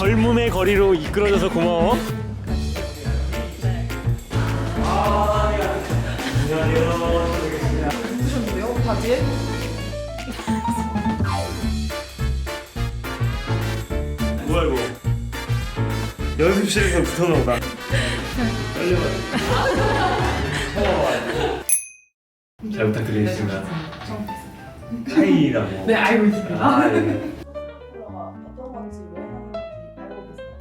젊음의 거리로 이끌어줘서 고마워. 보셨는데요? 바지에? 뭐야 이거? 연습실에서 보다. 잘 부탁드리겠습니다. 카이라고. 네, 알고 있습니다. 아, 예.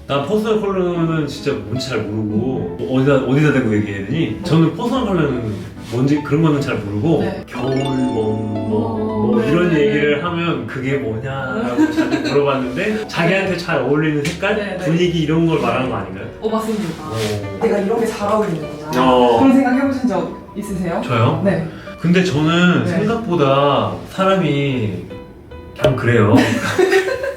난 퍼스널 컬러는 진짜 뭔지 잘 모르고 어디다 어디다 대고 얘기해야 되니? 저는 퍼스널 컬러는 뭔지 그런 거는 잘 모르고 네. 겨울 뭐, 뭐, 뭐 네, 이런 네, 얘기를 하면 그게 뭐냐라고 자주 물어봤는데 자기한테 잘 어울리는 색깔, 네, 네. 분위기 이런 걸 말하는 거 아닌가요? 어, 맞습니다. 어. 내가 이런 게 잘 어울리는구나. 어. 그런 생각 해보신 적 있으세요? 저요? 네. 근데 저는 네. 생각보다 사람이 그냥 그래요.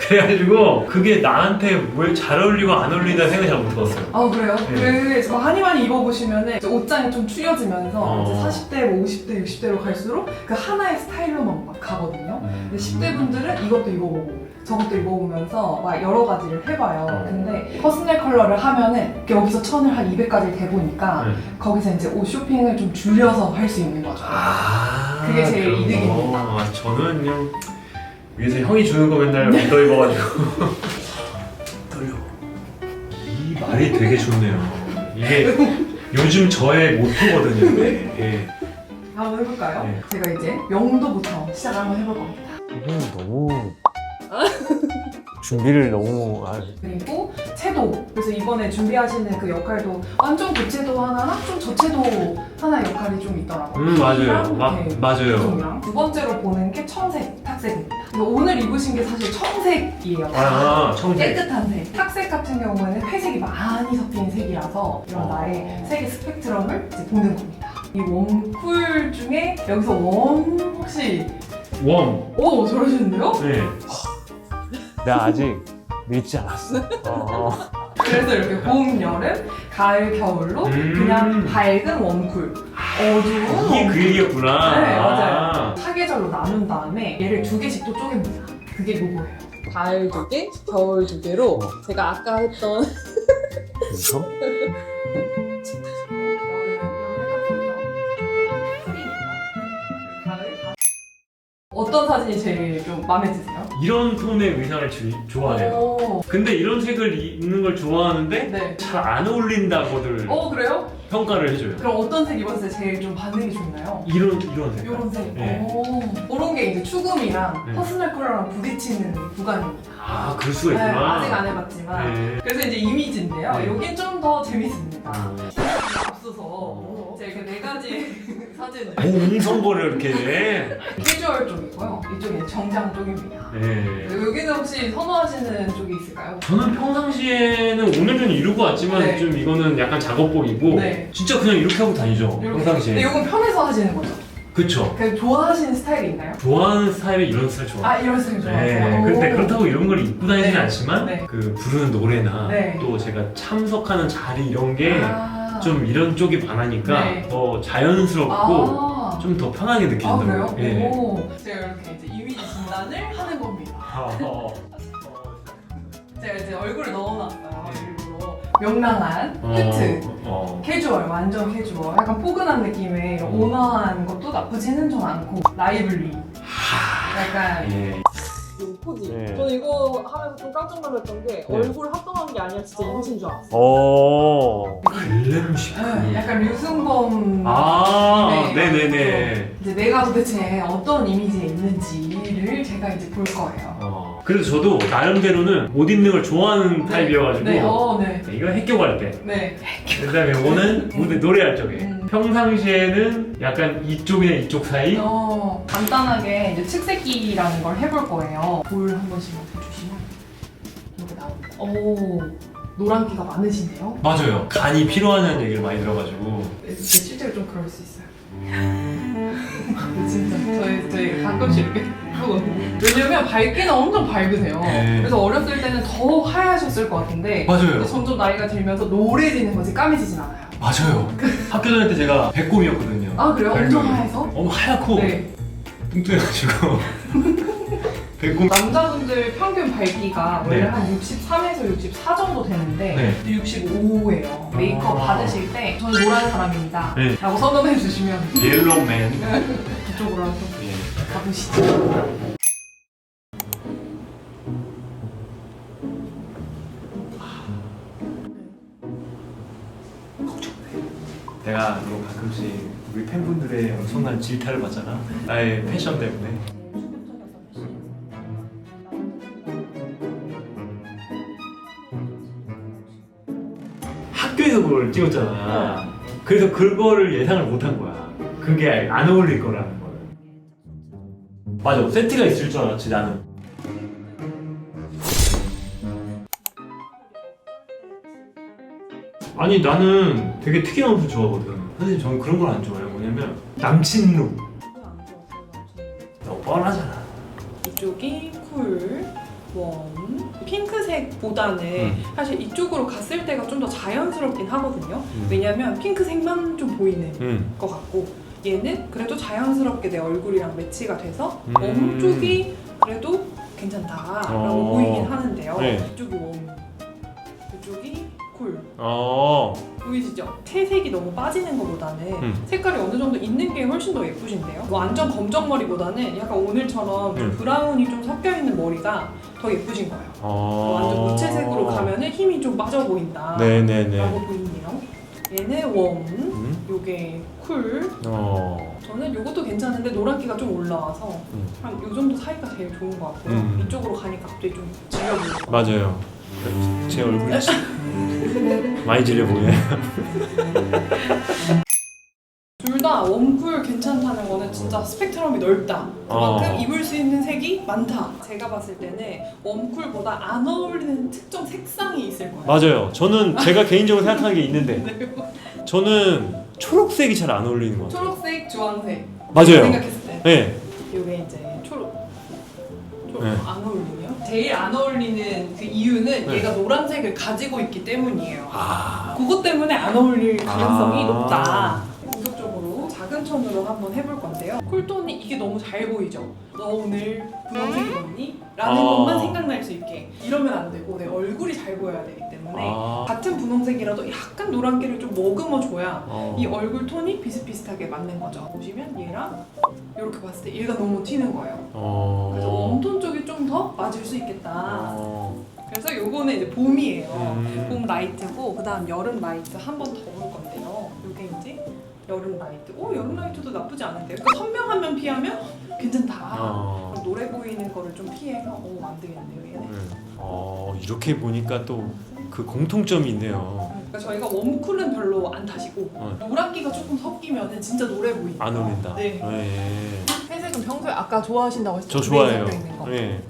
그래가지고 그게 나한테 왜 잘 어울리고 안 어울린다 생각 잘 못 해봤어요. 아 그래요? 네. 그 많이 입어보시면은 이제 옷장이 좀 추려지면서 어. 이제 40대, 뭐 50대, 60대로 갈수록 그 하나의 스타일로만 막 가거든요. 근데 10대 분들은 이것도 입어보고 저것도 입어보면서 막 여러 가지를 해봐요. 어. 근데 퍼스널 컬러를 하면은 여기서 천을 한 200가지 대보니까 네. 거기서 이제 옷 쇼핑을 좀 줄여서 할 수 있는 거죠. 아 그게 제일 그런 거. 이득입니다. 아, 저는 그냥 위에서 형이 주는 거 맨날 묻어 입어가지고 떨려. 이 말이 되게 좋네요. 이게 요즘 저의 모토거든요. 예. 한번 해볼까요? 네. 제가 이제 명도부터 시작을 한번 해볼 겁니다. 이건 너무 준비를 너무 아, 그리고 채도. 그래서 이번에 준비하시는 그 역할도 완전 고채도 하나랑 좀 저채도 하나 역할이 좀 있더라고요. 음 맞아요. 마, 이렇게 맞아요. 두 번째로 보는 게 청색 탁색입니다. 오늘 입으신 게 사실 청색이에요. 아 청색. 깨끗한 색. 탁색 같은 경우에는 회색이 많이 섞인 색이라서 이런 어. 나의 색의 스펙트럼을 이제 보는 겁니다. 이 웜쿨 중에 여기서 웜 혹시 웜. 오 저러시는데요? 네. 나 아직 밀지 않았어. 어. 그래서 이렇게 봄, 여름, 가을, 겨울로 음. 그냥 밝은 웜쿨, 어두운 이게 그. 얘기였구나. 네, 아. 맞아요. 사계절로 나눈 다음에 얘를 두 개씩 또 쪼갭니다. 그게 요거예요. 가을 두 개, 겨울 두 개로 제가 아까 했던 그래서? 어떤 사진이 제일 좀 마음에 드세요? 이런 톤의 의상을 주- 좋아해요. 오, 근데 이런 색을 입는 걸 좋아하는데 네. 잘 안 어울린다고들 어 그래요? 평가를 해줘요. 그럼 어떤 색 입었을 때 제일 좀 반응이 좋나요? 이런 이런 색깔. 요런 색. 네. 오, 그런 게 이제 추금이랑 네. 퍼스널 컬러랑 부딪히는 구간입니다. 아 그럴 수가 네, 있구나. 아직 안 해봤지만. 네. 그래서 이제 이미지인데요. 네. 여긴 좀 더 재밌습니다. 어. 앞서서 제가 이렇게 네 가지 사진을 공성거를 이렇게. 캐주얼 쪽이고요. 이쪽이 정장 쪽입니다. 네. 여기는 혹시 선호하시는 쪽이 있을까요? 저는 평상시에는 오늘은 이루고 왔지만 네. 좀 이거는 약간 작업복이고 네. 진짜 그냥 이렇게 하고 다니죠. 이렇게. 평상시에. 근데 이건 편해서 하시는 거죠? 그쵸. 그 좋아하시는 스타일이 있나요? 좋아하는 스타일이 이런 스타일 좋아. 아 이런 스타일 좋아하세요? 네, 오. 근데 그렇다고 이런 걸 입고 다니지는 네. 않지만 네. 그 부르는 노래나 네. 또 제가 참석하는 자리 이런 게 좀 아. 이런 쪽이 많으니까 네. 더 자연스럽고 아. 좀 더 편하게 아 느낀다고요. 그래요? 예. 오. 제가 이렇게 이제 이미지 진단을 하는 겁니다. 아, 어. 제가 이제 얼굴을 넣어놨어요. 네. 일부러 명랑한 어. 어. 캐주얼, 완전 캐주얼. 약간 포근한 느낌의 음. 온화한 것도 나쁘지는 좀 않고 라이블리. 약간 예. 이 포즈. 네. 저는 이거 하면서 좀 깜짝 놀랐던 게 네. 얼굴 합성한 게 아니라 진짜 이미지인 줄 알았어요. 오. 글램식. 네, 약간 류승범 아, 네, 네네 네. 이제 내가 도대체 어떤 이미지에 있는지를 제가 이제 볼 거예요. 어. 그래서 저도 나름대로는 옷 입는 걸 좋아하는 타입이어가지고 네, 어, 네. 이거 해격할 때 네. 그다음에 오는 무대 노래할 적에 음. 평상시에는 약간 이쪽이나 이쪽 사이 어, 간단하게 이제 측색기라는 걸 해볼 거예요. 볼 한 번씩만 해주시면 이렇게 나옵니다. 오, 노란기가 많으시네요. 맞아요 간이 필요하다는 얘기를 많이 들어가지고 네, 실제로 좀 그럴 수 있어요. 진짜 저희 저희 가끔씩 이렇게 하거든요. 왜냐면 밝기는 엄청 밝으세요. 네. 그래서 어렸을 때는 더 하얗셨을 것 같은데 맞아요 근데 점점 나이가 들면서 노래지는 거지 까매지진 않아요. 맞아요 학교 다닐 때 제가 배꼽이었거든요 아 그래요? 엄청 하얘서? 너무 하얗고 네. 뚱뚱해가지고 배꼽 남자분들 평균 밝기가 원래 네. 한 63에서 64 정도 되는데 네. 65예요. 메이크업 아. 받으실 때 저는 노란 사람입니다. 네. 라고 선언해 주시면 옐로맨 그쪽으로 예. 가보시죠. 내가 또 가끔씩 우리 팬분들의 엄청난 질타를 받잖아. 나의 패션 때문에. 학교에서 그걸 찍었잖아. 그래서 그거를 예상을 못한 거야. 그게 안 어울릴 거라는 걸 맞아 세트가 있을 줄 알았지 나는. 아니 나는 되게 특이한 옷을 좋아하거든. 사실 저는 그런 걸 안 좋아해요. 뭐냐면 남친 룩. 너무 뻔하잖아. 이쪽이 쿨, 웜, 핑크색보다는 음. 사실 이쪽으로 갔을 때가 좀 더 자연스럽긴 하거든요. 음. 왜냐면 핑크색만 좀 보이는 응것 같고 얘는 그래도 자연스럽게 내 얼굴이랑 매치가 돼서 음. 웜 쪽이 그래도 괜찮다라고 어. 보이긴 하는데요. 네. 이쪽이 웜, 이쪽이 쿨. 어. 보이시죠? 채색이 너무 빠지는 것보다는 음. 색깔이 어느 정도 있는 게 훨씬 더 예쁘신데요? 완전 검정 머리보다는 약간 오늘처럼 좀 음. 브라운이 좀 섞여 있는 머리가 더 예쁘신 거예요. 어. 완전 무채색으로 가면은 힘이 좀 빠져 보인다. 네네네. 라고 보이네요. 얘는 웜, 음. 요게 쿨. 어. 저는 요것도 괜찮은데 노란기가 좀 올라와서 음. 한 요 정도 사이가 제일 좋은 것 같고요. 음. 이쪽으로 가니까 갑자기 좀 질려 보이고. 맞아요. 제 얼굴이 많이 질려 보여요. 둘 다 웜쿨 괜찮다는 거는 진짜 스펙트럼이 넓다. 그만큼 어. 입을 수 있는 색이 많다. 제가 봤을 때는 웜쿨보다 안 어울리는 특정 색상이 있을 거예요. 맞아요. 저는 제가 개인적으로 생각하는 게 있는데 네. 저는 초록색이 잘 안 어울리는 것 같아요. 초록색, 주황색. 맞아요. 생각했을 때. 네. 이게 이제 초록. 초록 네. 안 어울리네요. 제일 안 어울리는 그 이유는 네. 얘가 노란색을 가지고 있기 때문이에요. 아. 그것 때문에 안 어울릴 가능성이 아. 높다. 본격적으로 작은 천으로 한번 해볼 건데요. 쿨톤이 이게 너무 잘 보이죠? 너 오늘 분홍색 입었니? 라는 아. 것만 생각날 수 있게 이러면 안 되고 내 얼굴이 잘 보여야 되기 때문에 아. 같은 분홍색이라도 약간 노란기를 좀 머금어 줘야 어. 이 얼굴 톤이 비슷비슷하게 맞는 거죠. 보시면 얘랑 이렇게 봤을 때 얘가 너무 튀는 거예요. 어. 그래서 웜톤 쪽이 좀 더 맞을 수 있겠다. 어. 그래서 요거는 이제 봄이에요. 음. 봄 라이트고 그다음 여름 라이트 한 번 더 여름 라이트. 오 여름 라이트도 나쁘지 않은데요. 그러니까 선명하면 피하면 괜찮다. 어. 그럼 노래 보이는 거를 좀 피해서 오안 되겠네요. 얘는. 음. 어, 이렇게 보니까 또 그 공통점이 있네요. 그러니까 저희가 웜쿨은 별로 안 타시고 어. 노란기가 조금 섞이면은 진짜 노래 보인다. 안 어울린다. 네. 네. 회색은 평소에 아까 좋아하신다고 했죠? 저 좋아해요. 있는 거. 네.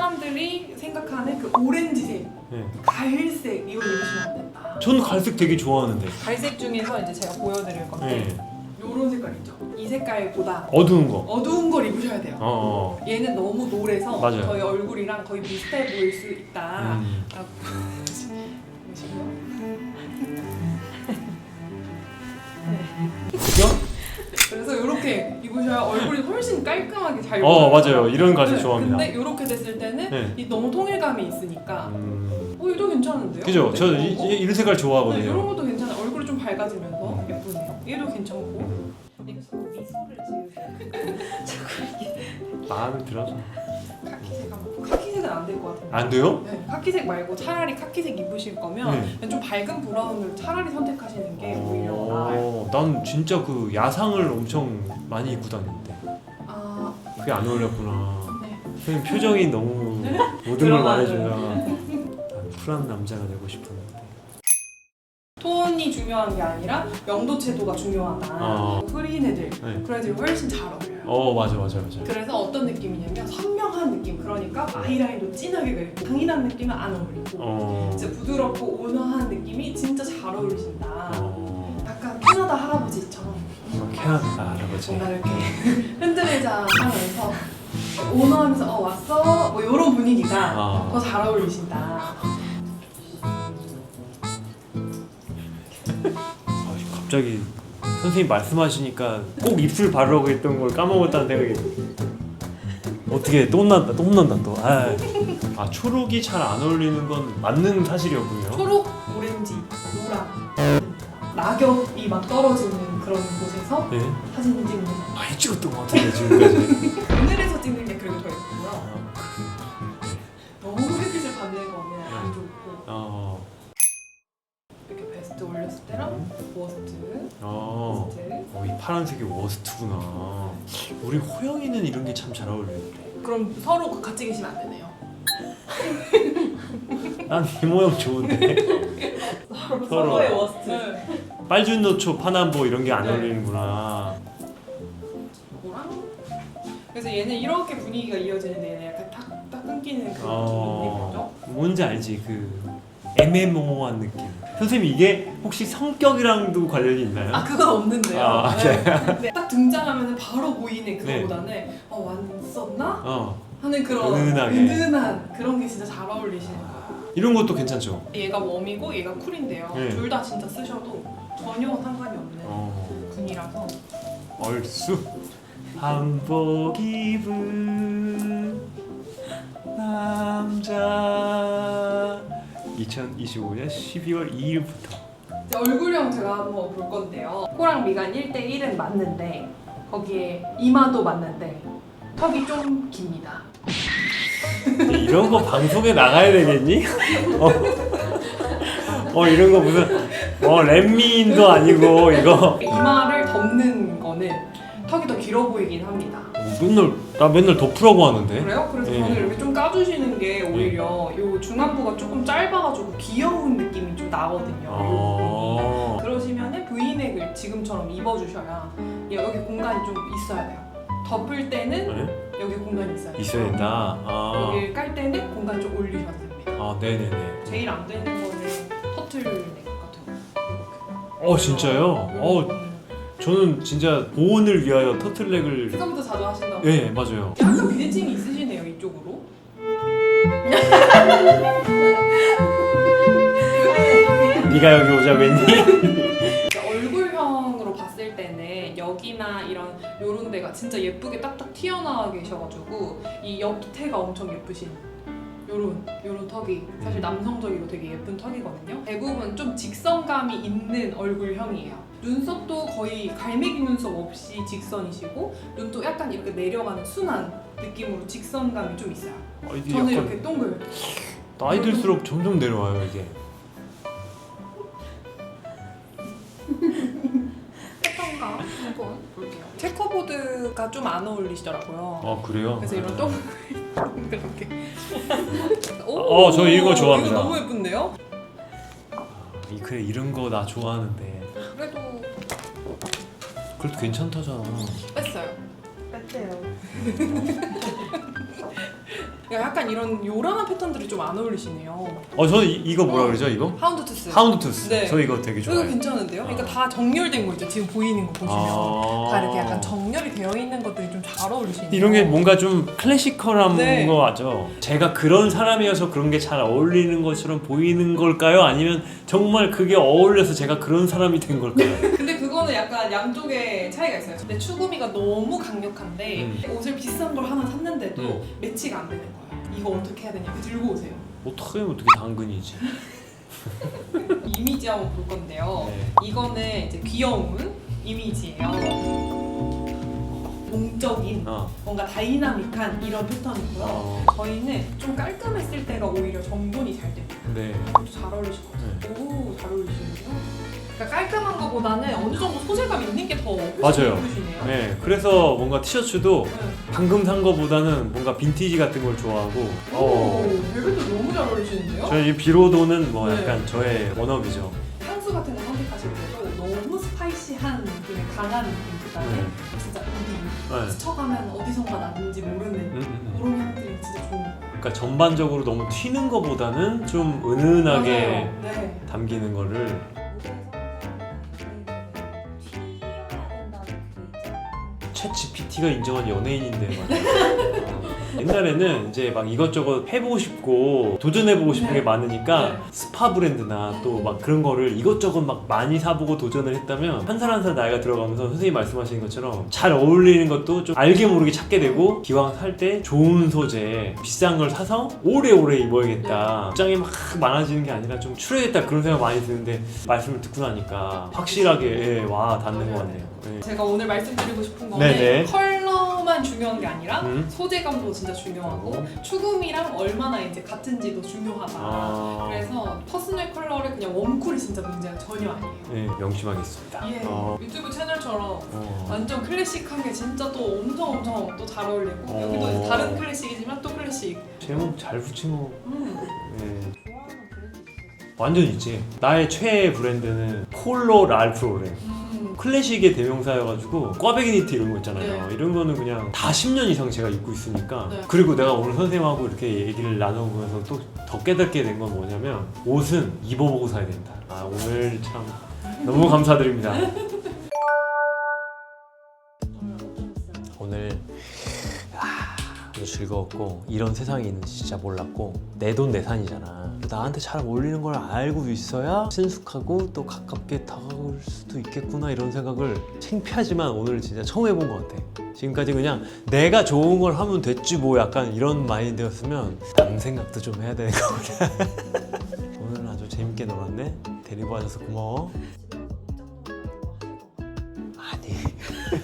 사람들이 생각하는 그 오렌지색, 네. 갈색 이거 입으시면 안 된다. 저는 갈색 되게 좋아하는데. 갈색 중에서 이제 제가 보여드릴 건데 네. 요런 색깔 있죠. 이 색깔보다 어두운 거. 어두운 걸 입으셔야 돼요. 어. 어. 얘는 너무 노래서 맞아요. 저희 얼굴이랑 거의 비슷해 보일 수 있다. 음. 라고 보시고요. 그죠? 그래서 이렇게 입으셔야 얼굴이 훨씬 깔끔하게 잘어 보여요. 맞아요. 이런 가색 네, 좋아합니다. 근데 이렇게 됐을 때는 네. 이 너무 통일감이 있으니까 음. 어 이도 괜찮은데요? 그죠? 네, 저 어, 이, 어. 이- 이런 색깔 네, 이런 좋아하거든요. 것도 괜찮아. 얼굴이 좀 밝아지면서 음. 예쁘네요. 얘도 괜찮고. 미소를 지으세요. 마음에 들어서. 카키색 한번. 카키색은 안 될 것 같은데. 안 돼요? 네, 카키색 말고 차라리 카키색 입으실 거면 네. 좀 밝은 브라운을 차라리 선택하시는 게 오히려 나아요. 어, 난 진짜 그 야상을 엄청 많이 입고 다녔는데 아, 그게 안 어울렸구나. 네. 선생님 표정이 너무 모든 걸. 말해주면 난 쿨한 남자가 되고 싶었는데. 톤이 중요한 게 아니라 명도채도가 중요하다. 어. 흐린 애들, 네. 그런 애들이 훨씬 잘 어울려요. 어 맞아 맞아 맞아. 그래서 어떤 느낌이냐면 선명한 느낌, 그러니까 아이라인도 진하게 그리고 강인한 느낌은 안 어울리고 어. 진짜 부드럽고 온화한 느낌이 진짜 잘 어울리신다. 어. 약간 캐나다 할아버지처럼 캐나다 할아버지. 뭔가 이렇게 흔들리자 하면서 오너하면서 어 왔어 뭐 이런 분위기가 아. 더 잘 어울리신다. 갑자기 선생님 말씀하시니까 꼭 입술 바르라고 했던 걸 까먹었다는 생각이 어떻게 또 혼난다 또 혼난다 또. 아, 아 초록이 잘 안 어울리는 건 맞는 사실이었군요. 초록, 오렌지, 노랑, 낙엽이 막 떨어지는 그런 곳에서 네. 사진 찍는 거. 많이 찍었던 것 같은데 지금까지 파란색이 워스트구나 우리 호영이는 이런 게 참 잘 어울리는데 그럼 서로 같이 계시면 안 되네요. 난 이 모양 좋은데 서로. 서로의 워스트. 빨준 노초 파남보 이런 게 안 네. 어울리는구나 이거랑 그래서 얘는 이렇게 분위기가 이어지는데 얘는 약간 탁탁 끊기는 그 느낌이 있는 어, 거죠. 뭔지 알지 그 애매모호한 느낌 선생님 이게 혹시 성격이랑도 관련이 있나요? 아 그건 없는데요. 아, 네. 근데 딱 등장하면 바로 보이는 네. 그거보다는 어 왔었나 어 하는 그런 은은하게. 은은한 그런 게 진짜 잘 어울리시는 거예요. 이런 것도 괜찮죠? 얘가 웜이고 얘가 쿨인데요. 네. 둘 다 진짜 쓰셔도 전혀 상관이 없는 어 분이라서 얼쑤 한복 입은 남자 2025년 12월 2일부터 이제 얼굴형 제가 한번 볼 건데요. 코랑 미간 1대1은 맞는데 거기에 이마도 맞는데 턱이 좀 깁니다. 이런 거 방송에 나가야 되겠니? 어, 어 이런 거 무슨 어 랩미인도 아니고 이거 이마를 덮는 거는 턱이 더 길어 보이긴 합니다. 맨날 나 맨날 덮으라고 하는데 그래요? 그래서 네. 저는 이렇게 좀 까주시는 게 오히려 요 중안부가 조금 짧아가지고 귀여운 느낌이 좀 나거든요. 아 그러시면은 V넥을 지금처럼 입어주셔야 여기 공간이 좀 있어야 돼요. 덮을 때는 네? 여기 공간이 있어야 돼요. 있어야 된다 아, 여기를 깔 때는 공간 좀 올리셔야 됩니다. 아 네네네 제일 안 되는 거는 터틀넥 같은 거. 어 진짜요? 어 음. 저는 진짜 보온을 위하여 터틀넥을 생각보다 자주 하신다고? 예 맞아요 약간 비대칭이 있으시네요 이쪽으로. 네가 여기 오자고 했니? 얼굴형으로 봤을 때는 여기나 이런 요런 데가 진짜 예쁘게 딱딱 튀어나와 계셔가지고 이 옆태가 엄청 예쁘신 요런 요런 턱이 사실 남성적이고 되게 예쁜 턱이거든요. 대부분 좀 직선감이 있는 얼굴형이에요. 눈썹도 거의 갈매기 눈썹 없이 직선이시고 눈도 약간 이렇게 내려가는 순한 느낌으로 직선감이 좀 있어요. 아, 이게 저는 약간 이렇게 동글 나이 들수록 점점 내려와요 이게 패턴과 한번 볼게요. 체커보드가 좀 안 어울리시더라고요. 아 그래요? 그래서 이런 동글 동글하게. 어, 저 이거 좋아합니다. 이거 너무 예쁜데요? 이 그래 이런 거 나 좋아하는데 그래도 괜찮다잖아 뺐어요. 뺐대요. 약간 이런 요란한 패턴들이 좀 안 어울리시네요. 어 저는 이, 이거 뭐라 그러죠 이거? 하운드 투스. 하운드 투스 네. 저 이거 되게 이거 좋아해요 괜찮은데요? 그러니까 아. 다 정렬된 거 있죠. 지금 보이는 거 보시면 아. 다 이렇게 약간 정렬이 되어 있는 것들이 좀 잘 어울리시네요. 이런 게 뭔가 좀 클래시컬한 네. 거 같죠? 제가 그런 사람이어서 그런 게 잘 어울리는 것처럼 보이는 걸까요? 아니면 정말 그게 어울려서 제가 그런 사람이 된 걸까요? 근데 그거는 약간 양쪽의 차이가 있어요. 근데 추구미가 너무 강력한데 음. 옷을 비싼 걸 하나 샀는데도 음. 매치가 안 되는 거예요. 이거 어떻게 해야 되냐? 들고 오세요. 어떻게 하면 어떻게 당근이지? 이미지 한번 볼 건데요. 네. 이거는 이제 귀여운 이미지예요. 동적인 어. 뭔가 다이나믹한 이런 패턴이고요. 어. 저희는 좀 깔끔했을 때가 오히려 정돈이 잘 됩니다. 네. 이것도 잘 어울리실 것 같아요. 오, 잘 어울리시는데요? 그러니까 깔끔한 것보다는 어느 정도 소재감 있는 게 더 맞아요. 네. 그래서 뭔가 티셔츠도 네. 방금 산 거보다는 뭔가 빈티지 같은 걸 좋아하고 오, 어. 벨벳도 너무 잘 어울리시는데요? 저희 비로도는 뭐 네. 약간 저의 워너비죠. 향수 같은 거 선택하실 때도 너무 스파이시한 느낌의 강한 느낌보다는 네. 진짜 어디 네. 스쳐가면 어디선가 났는지 모르는 음, 음, 음. 그런 향들이 진짜 좋은 거 그러니까 전반적으로 너무 튀는 거보다는 좀 은은하게 맞아요. 네. 담기는 거를 챗 GPT가 인정한 연예인인데 말이야. 옛날에는 이제 막 이것저것 해보고 싶고 도전해보고 싶은 네. 게 많으니까 네. 스파 브랜드나 또 막 그런 거를 이것저것 막 많이 사보고 도전을 했다면 한 살 한 살 나이가 들어가면서 선생님 말씀하시는 것처럼 잘 어울리는 것도 좀 알게 모르게 찾게 되고 기왕 살 때 좋은 소재 비싼 걸 사서 오래오래 입어야겠다 입장이 막 많아지는 게 아니라 좀 줄여야겠다 그런 생각 많이 드는데 말씀을 듣고 나니까 확실하게 예, 와 닿는 것 같네요 예. 제가 오늘 말씀드리고 싶은 거는 네네. 컬러 만 중요한 게 아니라 음. 소재감도 진짜 중요하고 추금이랑 얼마나 이제 같은지도 중요하다. 아, 그래서 퍼스널 컬러를 그냥 웜쿨이 진짜 문제가 전혀 아니에요. 예, 명심하겠습니다 예, 어, 유튜브 채널처럼 어. 완전 클래식한 게 진짜 또 엄청 엄청 또 잘 어울리고 어. 여기도 이제 다른 클래식이지만 또 클래식. 제목 잘 붙인 거 음. 예. 좋아하는 브랜드 있으세요? 완전 있지 나의 최애 브랜드는 폴로 랄프 로렌 음. 클래식의 대명사여가지고 꽈배기 니트 이런 거 있잖아요. 네. 이런 거는 그냥 다 10년 이상 제가 입고 있으니까. 네. 그리고 내가 오늘 선생님하고 이렇게 얘기를 나눠보면서 또 더 깨닫게 된 건 뭐냐면 옷은 입어보고 사야 된다. 아 오늘 참 너무 감사드립니다. 아, 아주 즐거웠고 이런 세상이 있는지 진짜 몰랐고 내 돈 내산이잖아. 나한테 잘 어울리는 걸 알고 있어야 친숙하고 또 가깝게 다가올 수도 있겠구나 이런 생각을 창피하지만 오늘 진짜 처음 해본 것 같아. 지금까지 그냥 내가 좋은 걸 하면 됐지 뭐 약간 이런 마인드였으면 남 생각도 좀 해야 되는 거구나 오늘 아주 재밌게 놀았네. 데리고 와줘서 고마워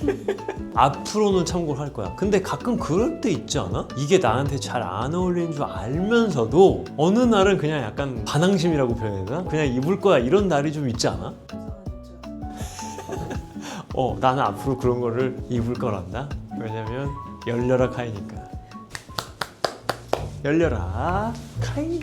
앞으로는 참고를 할 거야 근데 가끔 그럴 때 있지 않아? 이게 나한테 잘 안 어울리는 줄 알면서도 어느 날은 그냥 약간 반항심이라고 표현해야 되나? 그냥 입을 거야 이런 날이 좀 있지 않아? 어 나는 앞으로 그런 거를 입을 거란다 왜냐면 열려라 카이니까 열려라 카이